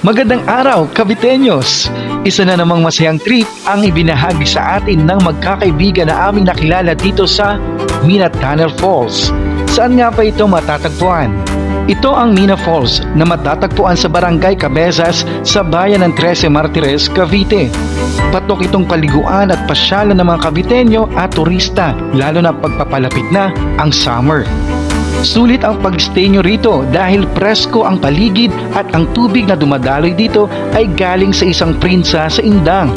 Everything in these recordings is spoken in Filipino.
Magandang araw, Caviteños! Isa na namang masayang trip ang ibinahagi sa atin ng magkakaibigan na aming nakilala dito sa Mina Tunnel Falls. Saan nga pa ito matatagpuan? Ito ang Mina Falls na matatagpuan sa Barangay Cabezas sa bayan ng Trece Martires, Cavite. Patok itong paliguan at pasyalan ng mga Caviteño at turista lalo na pagpapalapit na ang summer. Sulit ang pag-stay nyo rito dahil presko ang paligid at ang tubig na dumadaloy dito ay galing sa isang prinsa sa Indang.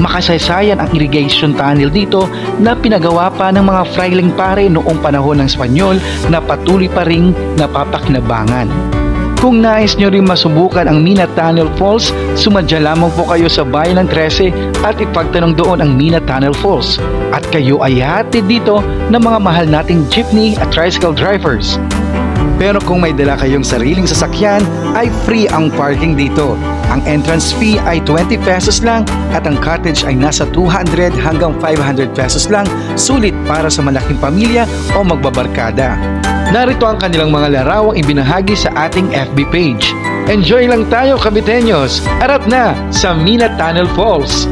Makasaysayan ang irrigation tunnel dito na pinagawa pa ng mga frailing pare noong panahon ng Espanyol na patuloy pa ring napapakinabangan. Kung nais nyo rin masubukan ang Mina Tunnel Falls, sumadya lamang po kayo sa bayan ng 13 at ipagtanong doon ang Mina Tunnel Falls. At kayo ay hatid dito ng mga mahal nating jeepney at tricycle drivers. Pero kung may dala kayong sariling sasakyan, ay free ang parking dito. Ang entrance fee ay 20 pesos lang at ang cottage ay nasa 200 hanggang 500 pesos lang, sulit para sa malaking pamilya o magbabarkada. Narito ang kanilang mga larawang ibinahagi sa ating FB page. Enjoy lang tayo, Kabitenyos! Arap na sa Mina Tunnel Falls!